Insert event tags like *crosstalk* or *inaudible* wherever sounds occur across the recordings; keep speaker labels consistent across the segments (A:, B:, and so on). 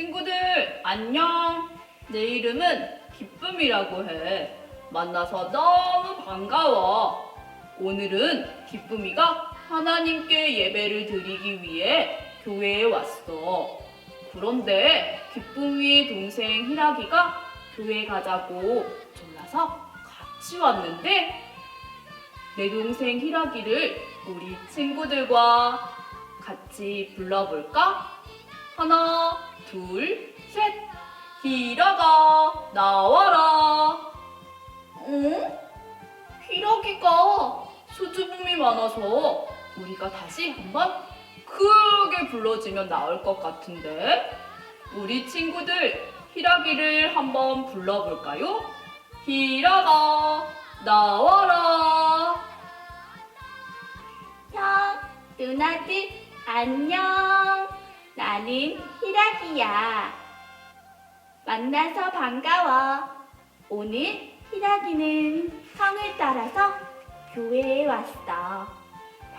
A: 친구들, 안녕. 내 이름은 기쁨이라고 해. 만나서 너무 반가워. 오늘은 기쁨이가 하나님께 예배를 드리기 위해 교회에 왔어. 그런데 기쁨이 동생 희락이가 교회 가자고 졸라서 같이 왔는데 내 동생 희락이를 우리 친구들과 같이 불러볼까? 하나, 둘, 셋. 희락아, 나와라. 응? 희락이가 수줍음이 많아서 우리가 다시 한번 크게 불러주면 나올 것 같은데 우리 친구들 희락이를 한번 불러볼까요? 희락아, 나와라.
B: 형, 누나들, 안녕. 나는 희락이야. 만나서 반가워. 오늘 희락이는 형을 따라서 교회에 왔어.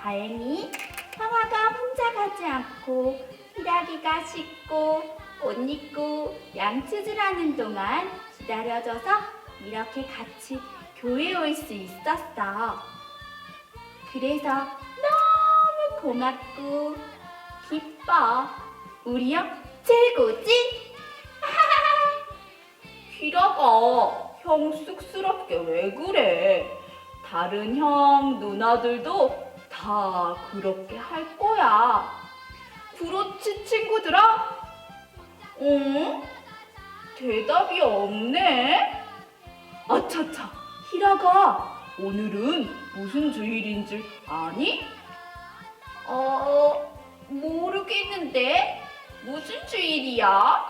B: 다행히 형아가 혼자 가지 않고 희락이가 씻고 옷 입고 양치질하는 동안 기다려줘서 이렇게 같이 교회에 올 수 있었어. 그래서 너무 고맙고 기뻐. 우리 형 최고지? *laughs*
A: 희락아, 형 쑥스럽게 왜 그래? 다른 형, 누나들도 다 그렇게 할 거야. 그렇지, 친구들아? 응? 대답이 없네? 아차차, 희락아, 오늘은 무슨 주일인 줄 아니? 어, 모르겠는데? 무슨 주일이야?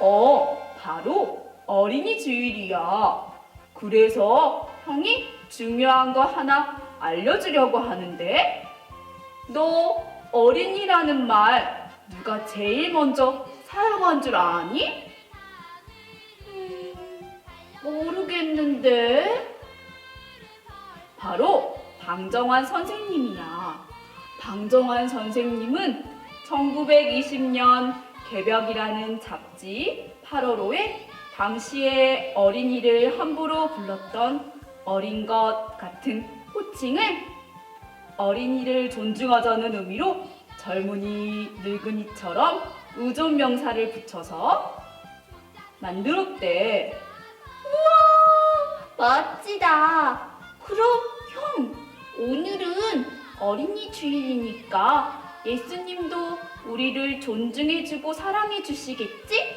A: 어, 바로 어린이 주일이야. 그래서 형이 중요한 거 하나 알려주려고 하는데, 너 어린이라는 말 누가 제일 먼저 사용한 줄 아니? 음, 모르겠는데. 바로 방정환 선생님이야. 방정환 선생님은 1920년 개벽이라는 잡지 8월호에 당시에 어린이를 함부로 불렀던 어린 것 같은 호칭을 어린이를 존중하자는 의미로 젊은이, 늙은이처럼 의존 명사를 붙여서 만들었대.
B: 멋지다. 그럼 형, 오늘은 어린이 주일이니까 예수님도 우리를 존중해주고 사랑해주시겠지?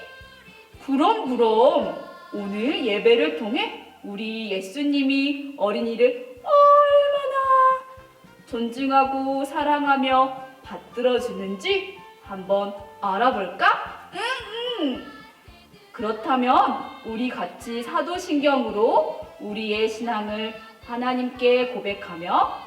A: 그럼 그럼 오늘 예배를 통해 우리 예수님이 어린이를 얼마나 존중하고 사랑하며 받들어 주는지 한번 알아볼까? 응, 응. 그렇다면 우리 같이 사도신경으로 우리의 신앙을 하나님께 고백하며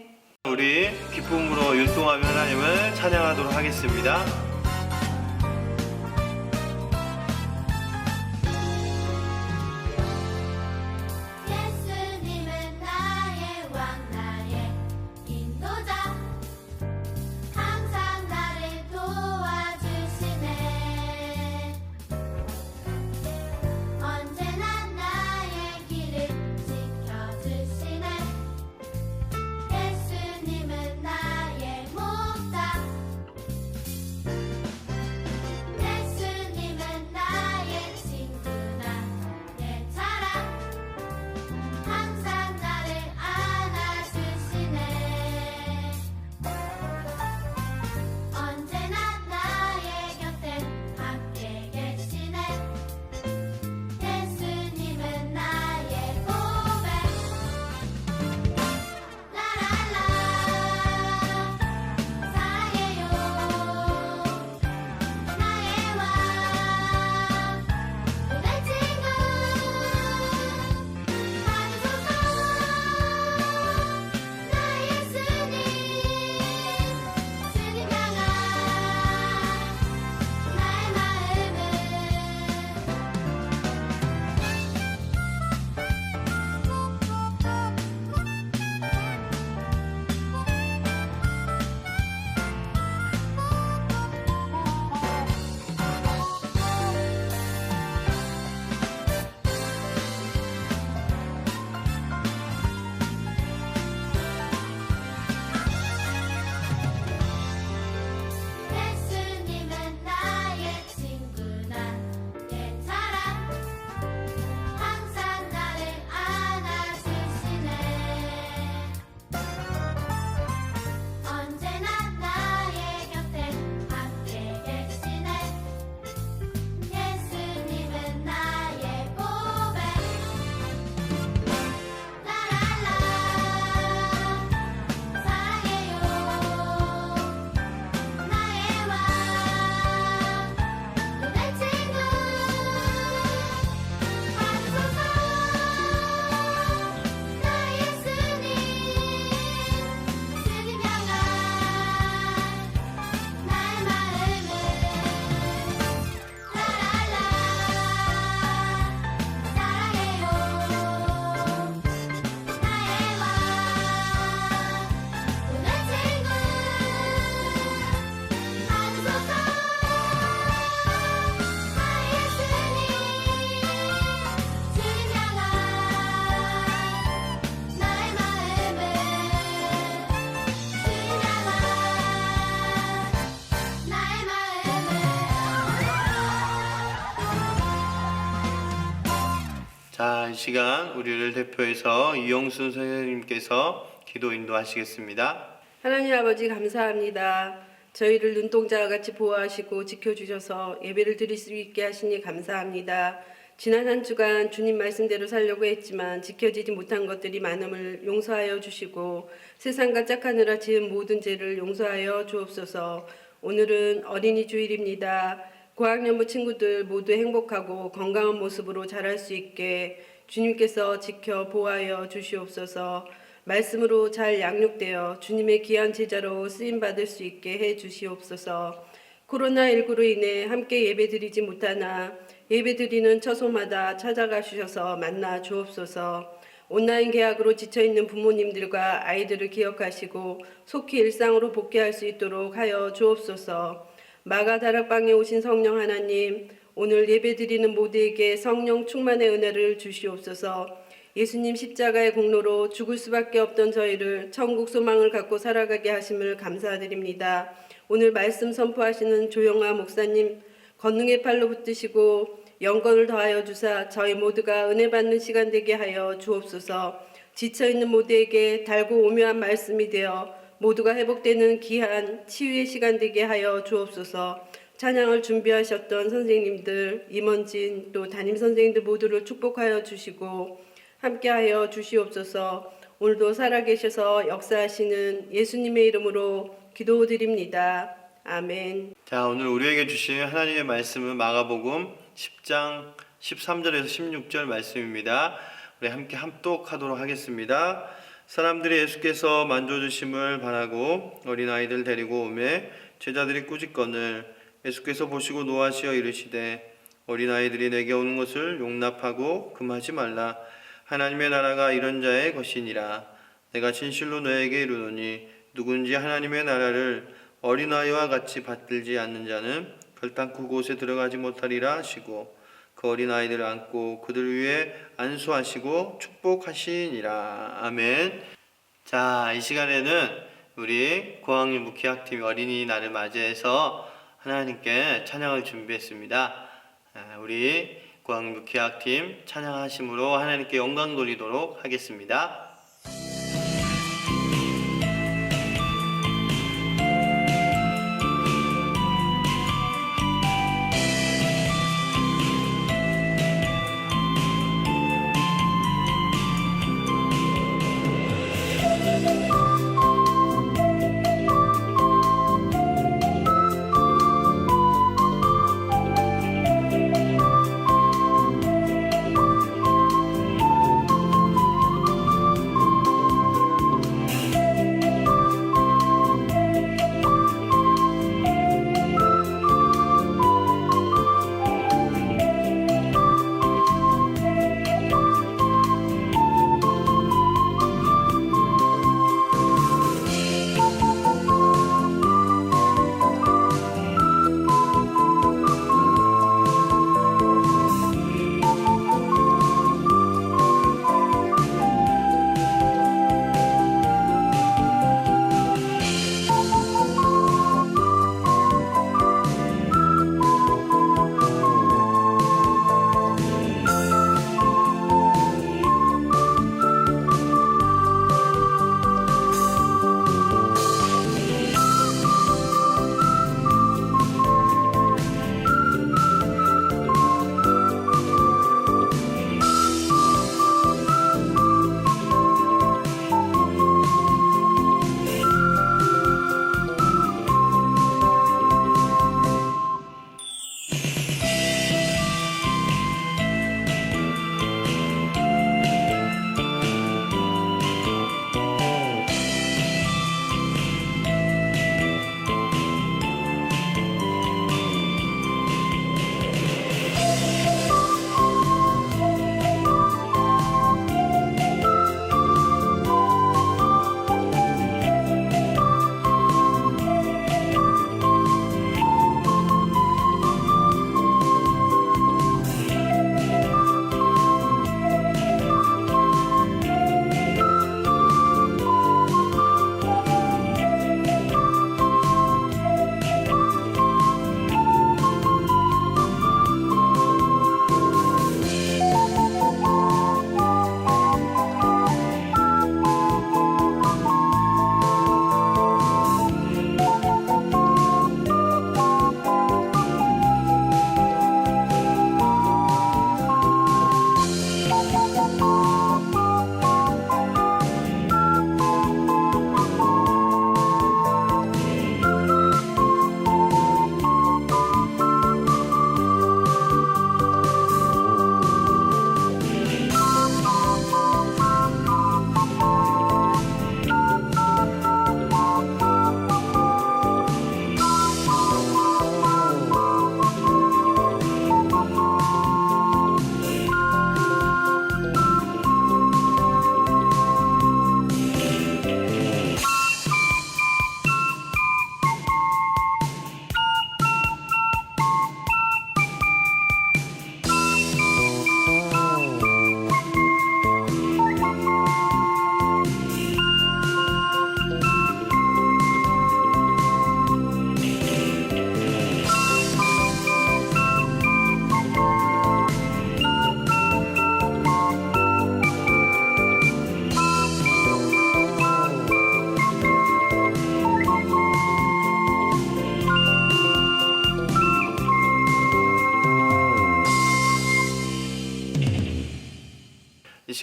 C: 우리 기쁨으로 율동하며 하나님을 찬양하도록 하겠습니다. 시간 우리를 대표해서 이영순 선생님께서 기도 인도하시겠습니다.
D: 하나님 아버지 감사합니다. 저희를 눈동자와 같이 보호하시고 지켜주셔서 예배를 드릴 수 있게 하시니 감사합니다. 지난 한 주간 주님 말씀대로 살려고 했지만 지켜지지 못한 것들이 많음을 용서하여 주시고 세상과 짝하느라 지은 모든 죄를 용서하여 주옵소서. 오늘은 어린이 주일입니다. 고학년부 친구들 모두 행복하고 건강한 모습으로 자랄 수 있게 주님께서 지켜 보호하여 주시옵소서. 말씀으로 잘 양육되어 주님의 귀한 제자로 쓰임 받을 수 있게 해 주시옵소서. 코로나19로 인해 함께 예배드리지 못하나 예배드리는 처소마다 찾아가 주셔서 만나 주옵소서. 온라인 계약으로 지쳐 있는 부모님들과 아이들을 기억하시고 속히 일상으로 복귀할 수 있도록 하여 주옵소서. 마가 다락방에 오신 성령 하나님, 오늘 예배드리는 모두에게 성령 충만의 은혜를 주시옵소서. 예수님 십자가의 공로로 죽을 수밖에 없던 저희를 천국 소망을 갖고 살아가게 하심을 감사드립니다. 오늘 말씀 선포하시는 조영아 목사님 권능의 팔로 붙드시고 영권을 더하여 주사 저희 모두가 은혜 받는 시간 되게 하여 주옵소서. 지쳐 있는 모두에게 달고 오묘한 말씀이 되어 모두가 회복되는 귀한 치유의 시간 되게 하여 주옵소서. 찬양을 준비하셨던 선생님들, 임원진 또 담임 선생님들 모두를 축복하여 주시고 함께하여 주시옵소서. 오늘도 살아계셔서 역사하시는 예수님의 이름으로 기도드립니다. 아멘.
C: 자, 오늘 우리에게 주신 하나님의 말씀은 마가복음 10장 13절에서 16절 말씀입니다. 우리 함께 합독하도록 하겠습니다. 사람들이 예수께서 만져주심을 바라고 어린아이들 데리고 오매 제자들이 꾸짖건을 예수께서 보시고 노하시어 이르시되 어린아이들이 내게 오는 것을 용납하고 금하지 말라. 하나님의 나라가 이런 자의 것이니라. 내가 진실로 너에게 이르노니 누군지 하나님의 나라를 어린아이와 같이 받들지 않는 자는 결단코 그곳에 들어가지 못하리라 하시고 그 어린아이들을 안고 그들 위에 안수하시고 축복하시니라. 아멘. 자 이 시간에는 우리 고학년 무키학팀 어린이날을 맞이해서 하나님께 찬양을 준비했습니다. 아, 우리 고학년 무키학팀 찬양하심으로 하나님께 영광 돌리도록 하겠습니다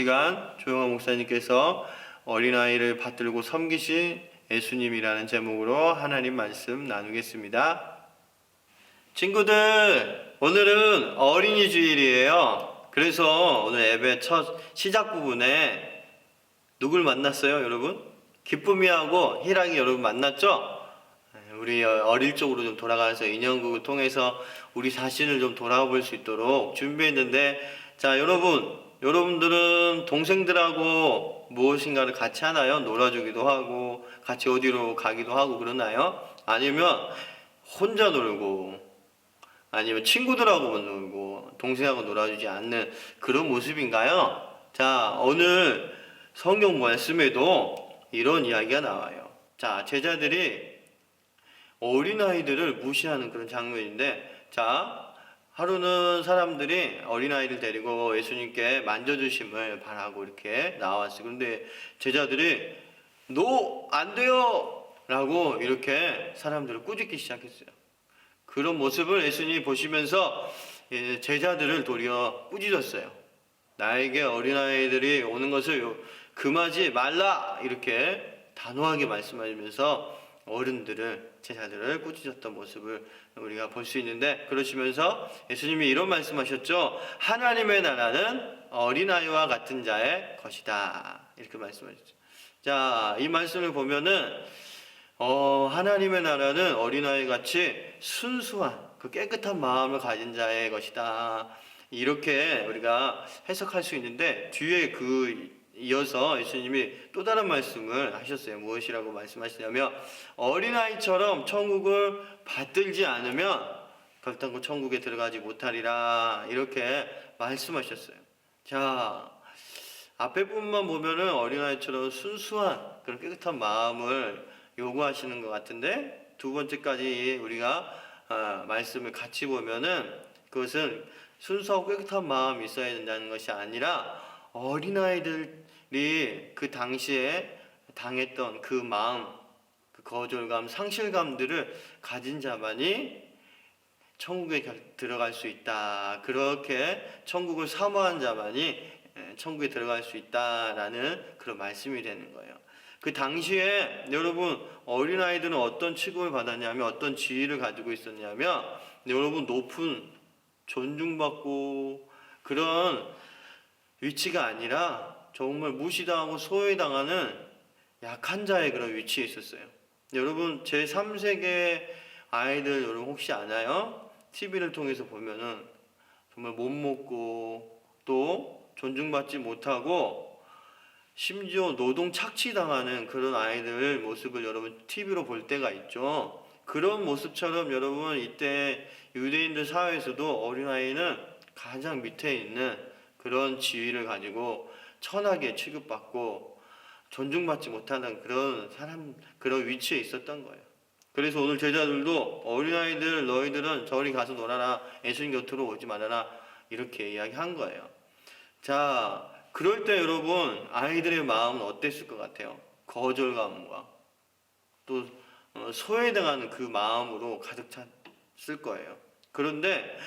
C: 시간 조영호 목사님께서 어린아이를 받들고 섬기신 예수님이라는 제목으로 하나님 말씀 나누겠습니다. 친구들, 오늘은 어린이 주일이에요. 그래서 오늘 예배 첫 시작 부분에 누굴 만났어요, 여러분? 기쁨이하고 희랑이 여러분 만났죠? 우리 어릴 적으로 좀 돌아가서 인형극을 통해서 우리 자신을 좀 돌아볼 수 있도록 준비했는데, 자, 여러분, 여러분들은 동생들하고 무엇인가를 같이 하나요? 놀아주기도 하고, 같이 어디로 가기도 하고 그러나요? 아니면 혼자 놀고, 아니면 친구들하고 놀고 동생하고 놀아주지 않는 그런 모습인가요? 자, 오늘 성경 말씀에도 이런 이야기가 나와요. 자, 제자들이 어린아이들을 무시하는 그런 장면인데, 자, 하루는 사람들이 어린아이를 데리고 예수님께 만져주심을 바라고 이렇게 나왔어요. 그런데 제자들이, 너안 돼요! 라고 이렇게 사람들을 꾸짖기 시작했어요. 그런 모습을 예수님이 보시면서 예, 제자들을 도리어 꾸짖었어요. 나에게 어린아이들이 오는 것을 요- 금하지 말라 이렇게 단호하게 말씀하시면서 어른들을 제자들을 꾸짖었던 모습을 우리가 볼 수 있는데 그러시면서 예수님이 이런 말씀하셨죠. 하나님의 나라는 어린아이와 같은 자의 것이다 이렇게 말씀하셨죠. 자, 이 말씀을 보면은 어, 하나님의 나라는 어린아이 같이 순수한 그 깨끗한 마음을 가진 자의 것이다. 이렇게 우리가 해석할 수 있는데 뒤에 그 이어서 예수님이 또 다른 말씀을 하셨어요. 무엇이라고 말씀하시냐면 어린아이처럼 천국을 받들지 않으면 결단코 천국에 들어가지 못하리라. 이렇게 말씀하셨어요. 자, 앞에 부분만 보면은 어린아이처럼 순수한 그런 깨끗한 마음을 요구하시는 것 같은데 두 번째까지 우리가 아, 말씀을 같이 보면은 그것은 순수하고 깨끗한 마음이 있어야 된다는 것이 아니라 어린아이들이 그 당시에 당했던 그 마음, 그 거절감, 상실감들을 가진 자만이 천국에 결- 들어갈 수 있다. 그렇게 천국을 사모한 자만이 에, 천국에 들어갈 수 있다라는 그런 말씀이 되는 거예요. 그 당시에 여러분 어린아이들은 어떤 취급을 받았냐면 어떤 지위를 가지고 있었냐면 여러분 높은 존중받고 그런 위치가 아니라 정말 무시당하고 소외당하는 약한 자의 그런 위치에 있었어요. 여러분 제 3세계 아이들 여러분 혹시 아나요? TV를 통해서 보면은 정말 못 먹고 또 존중받지 못하고 심지어 노동 착취당하는 그런 아이들 모습을 여러분 TV로 볼 때가 있죠. 그런 모습처럼 여러분 이때 유대인들 사회에서도 어린아이는 가장 밑에 있는 그런 지위를 가지고 천하게 취급받고 존중받지 못하는 그런 사람 그런 위치에 있었던 거예요. 그래서 오늘 제자들도 어린아이들 너희들은 저리 가서 놀아라 예수님 곁으로 오지 말아라 이렇게 이야기한 거예요. 자, 그럴 때 여러분 아이들의 마음은 어땠을 것 같아요? 거절감과 또 어, 소외당하는 그 마음으로 가득 찼을 거예요. 그런데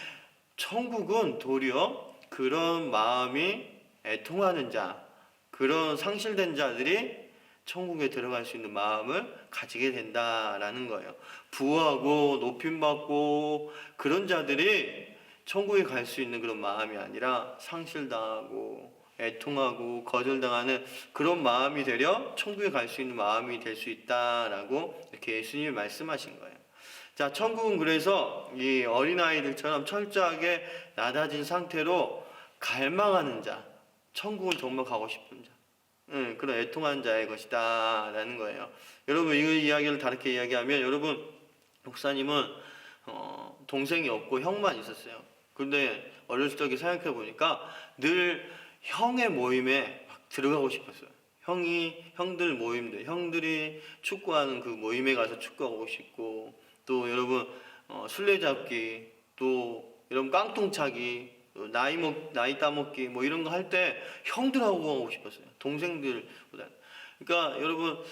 C: 천국은 도리어 그런 마음이 애통하는 자, 그런 상실된 자들이 천국에 들어갈 수 있는 마음을 가지게 된다라는 거예요. 부하고 높임받고 그런 자들이 천국에 갈 수 있는 그런 마음이 아니라 상실당하고 애통하고 거절당하는 그런 마음이 되려 천국에 갈 수 있는 마음이 될 수 있다라고 이렇게 예수님이 말씀하신 거예요. 자, 천국은 그래서 이 어린아이들처럼 철저하게 낮아진 상태로 갈망하는 자, 천국을 정말 가고 싶은 자, 응, 그런 애통한 자의 것이다 라는 거예요. 여러분 이 이야기를 다르게 이야기하면 여러분 목사님은 어, 동생이 없고 형만 있었어요. 근데 어렸을 적에 생각해 보니까 늘 형의 모임에 막 들어가고 싶었어요. 형이 형들 모임들, 형들이 축구하는 그 모임에 가서 축구하고 싶고 또 여러분 어, 술래잡기 또 여러분 깡통차기 또 나이 먹 나이 따먹기 뭐 이런 거 할 때 형들하고 하고 싶었어요. 동생들보다. 그러니까 여러분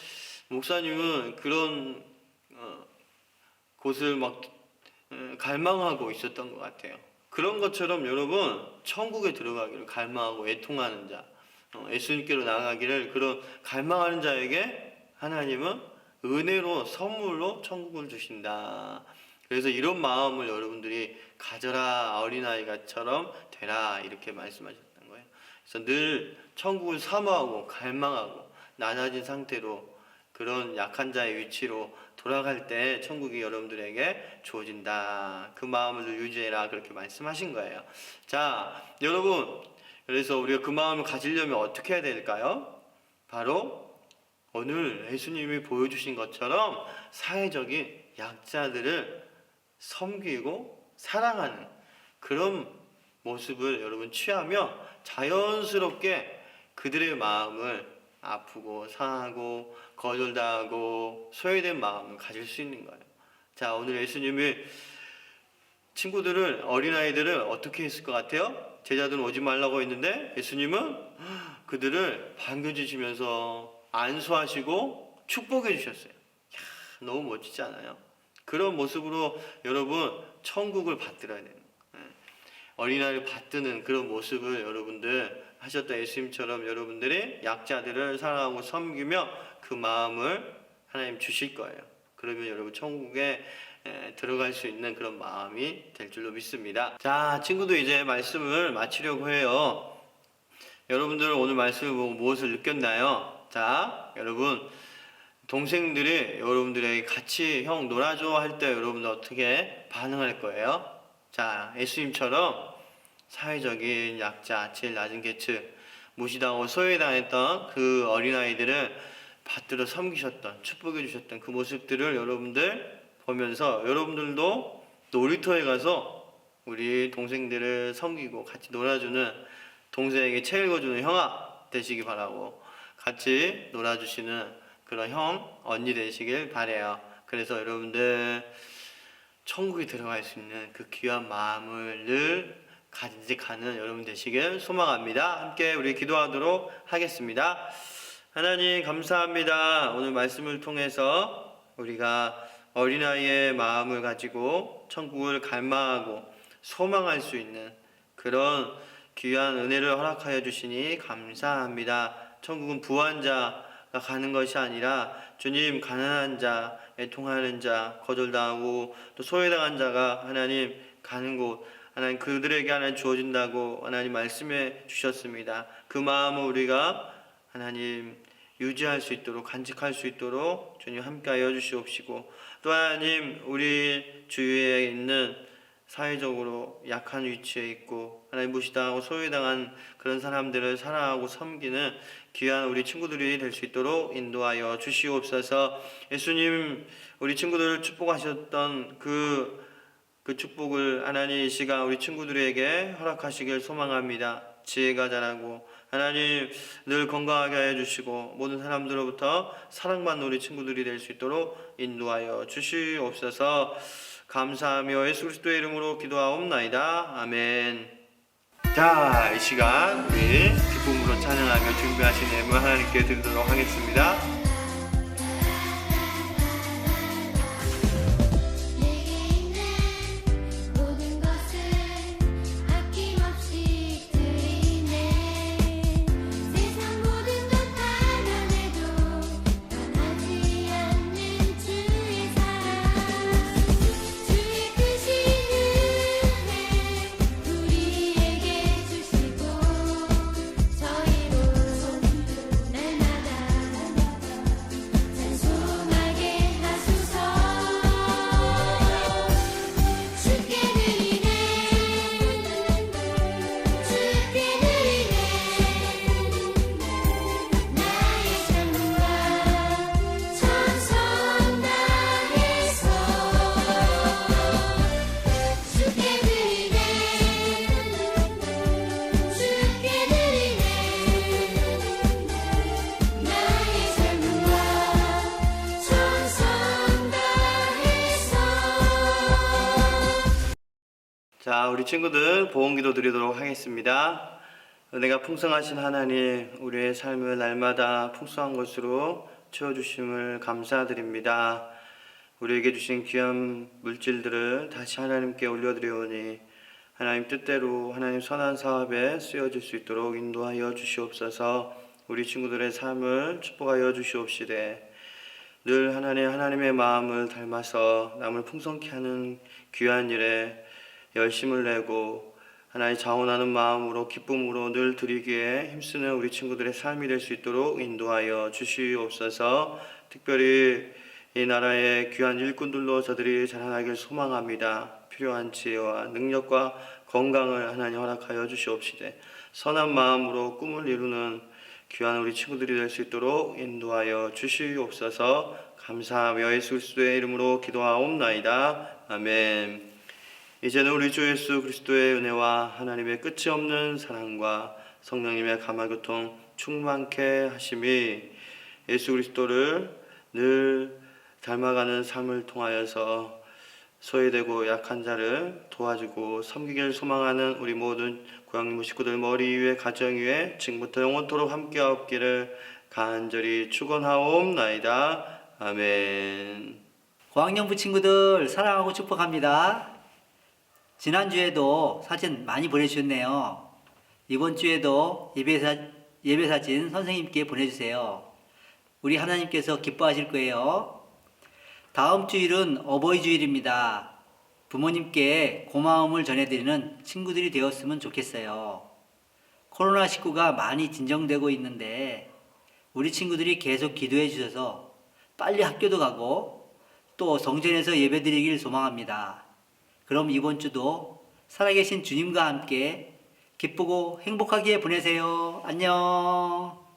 C: 목사님은 그런 어, 곳을 막 어, 갈망하고 있었던 것 같아요. 그런 것처럼 여러분 천국에 들어가기를 갈망하고 애통하는 자, 어, 예수님께로 나아가기를 그런 갈망하는 자에게 하나님은 은혜로 선물로 천국을 주신다. 그래서 이런 마음을 여러분들이 가져라 어린아이가처럼 되라 이렇게 말씀하셨던 거예요. 그래서 늘 천국을 사모하고 갈망하고 낮아진 상태로 그런 약한 자의 위치로 돌아갈 때 천국이 여러분들에게 주어진다. 그 마음을 늘 유지해라 그렇게 말씀하신 거예요. 자, 여러분 그래서 우리가 그 마음을 가지려면 어떻게 해야 될까요? 바로 오늘 예수님이 보여주신 것처럼 사회적인 약자들을 섬기고 사랑하는 그런 모습을 여러분 취하며 자연스럽게 그들의 마음을 아프고 상하고 거절당하고 소외된 마음을 가질 수 있는 거예요. 자, 오늘 예수님이 친구들을 어린아이들을 어떻게 했을 것 같아요? 제자들은 오지 말라고 했는데 예수님은 그들을 반겨주시면서 안수하시고 축복해 주셨어요. 야, 너무 멋지지 않아요? 그런 모습으로 여러분 천국을 받들어야 돼요. 예. 어린아이를 받드는 그런 모습을 여러분들 하셨던 예수님처럼 여러분들이 약자들을 사랑하고 섬기며 그 마음을 하나님 주실 거예요. 그러면 여러분 천국에 에, 들어갈 수 있는 그런 마음이 될 줄로 믿습니다. 자, 친구도 이제 말씀을 마치려고 해요. 여러분들은 오늘 말씀을 보고 무엇을 느꼈나요? 자, 여러분 동생들이 여러분들에게 같이 형 놀아줘 할 때 여러분들 어떻게 반응할 거예요? 자, 예수님처럼 사회적인 약자, 제일 낮은 계층, 무시당하고 소외당했던 그 어린아이들을 받들어 섬기셨던, 축복해 주셨던 그 모습들을 여러분들 보면서 여러분들도 놀이터에 가서 우리 동생들을 섬기고 같이 놀아주는 동생에게 책 읽어주는 형아 되시기 바라고 같이 놀아주시는 그런 형, 언니 되시길 바래요. 그래서 여러분들 천국에 들어갈 수 있는 그 귀한 마음을 늘 간직하는 여러분 되시길 소망합니다. 함께 우리 기도하도록 하겠습니다. 하나님 감사합니다. 오늘 말씀을 통해서 우리가 어린아이의 마음을 가지고 천국을 갈망하고 소망할 수 있는 그런 귀한 은혜를 허락하여 주시니 감사합니다. 천국은 부한 자 가 가는 것이 아니라 주님 가난한 자, 애통하는 자, 거절당하고 또 소외당한 자가 하나님 가는 곳 하나님 그들에게 하나님 주어진다고 하나님 말씀해 주셨습니다. 그 마음을 우리가 하나님 유지할 수 있도록 간직할 수 있도록 주님 함께하여 주시옵시고 또 하나님 우리 주위에 있는 사회적으로 약한 위치에 있고 하나님 무시당하고 소외당한 그런 사람들을 사랑하고 섬기는 귀한 우리 친구들이 될 수 있도록 인도하여 주시옵소서. 예수님 우리 친구들을 축복하셨던 그, 그 축복을 하나님 이 시간 우리 친구들에게 허락하시길 소망합니다. 지혜가 자라고 하나님 늘 건강하게 하여 주시고 모든 사람들로부터 사랑받는 우리 친구들이 될 수 있도록 인도하여 주시옵소서. 감사하며 예수 그리스도의 이름으로 기도하옵나이다. 아멘. 자, 이 시간 우리 기쁨으로 찬양하며 준비하신 예물 하나님께 드리도록 하겠습니다. 우리 친구들 보험기도 드리도록 하겠습니다. 내가 풍성하신 하나님, 우리의 삶을 날마다 풍성한 것으로 채워주심을 감사드립니다. 우리에게 주신 귀한 물질들을 다시 하나님께 올려드리오니 하나님 뜻대로 하나님 선한 사업에 쓰여질 수 있도록 인도하여 주시옵소서. 우리 친구들의 삶을 축복하여 주시옵시되 늘 하나님 하나님의 마음을 닮아서 남을 풍성케 하는 귀한 일에 열심을 내고 하나님 자원하는 마음으로 기쁨으로 늘 드리기에 힘쓰는 우리 친구들의 삶이 될 수 있도록 인도하여 주시옵소서. 특별히 이 나라의 귀한 일꾼들로 저들이 자라나길 소망합니다. 필요한 지혜와 능력과 건강을 하나님 허락하여 주시옵시되 선한 마음으로 꿈을 이루는 귀한 우리 친구들이 될 수 있도록 인도하여 주시옵소서. 감사하며 예수 그리스도의 이름으로 기도하옵나이다. 아멘. 이제는 우리 주 예수 그리스도의 은혜와 하나님의 끝이 없는 사랑과 성령님의 감화교통 충만케 하심이 예수 그리스도를 늘 닮아가는 삶을 통하여서 소외되고 약한 자를 도와주고 섬기기를 소망하는 우리 모든 고향님 식구들 머리 위에 가정 위에 지금부터 영원토록 함께하옵기를 간절히 축원하옵나이다. 아멘.
E: 고학년부 친구들 사랑하고 축복합니다. 지난주에도 사진 많이 보내주셨네요. 이번 주에도 예배사, 예배사진 선생님께 보내주세요. 우리 하나님께서 기뻐하실 거예요. 다음 주일은 어버이 주일입니다. 부모님께 고마움을 전해드리는 친구들이 되었으면 좋겠어요. 코로나19가 많이 진정되고 있는데 우리 친구들이 계속 기도해 주셔서 빨리 학교도 가고 또 성전에서 예배 드리길 소망합니다. 그럼 이번 주도 살아계신 주님과 함께 기쁘고 행복하게 보내세요. 안녕.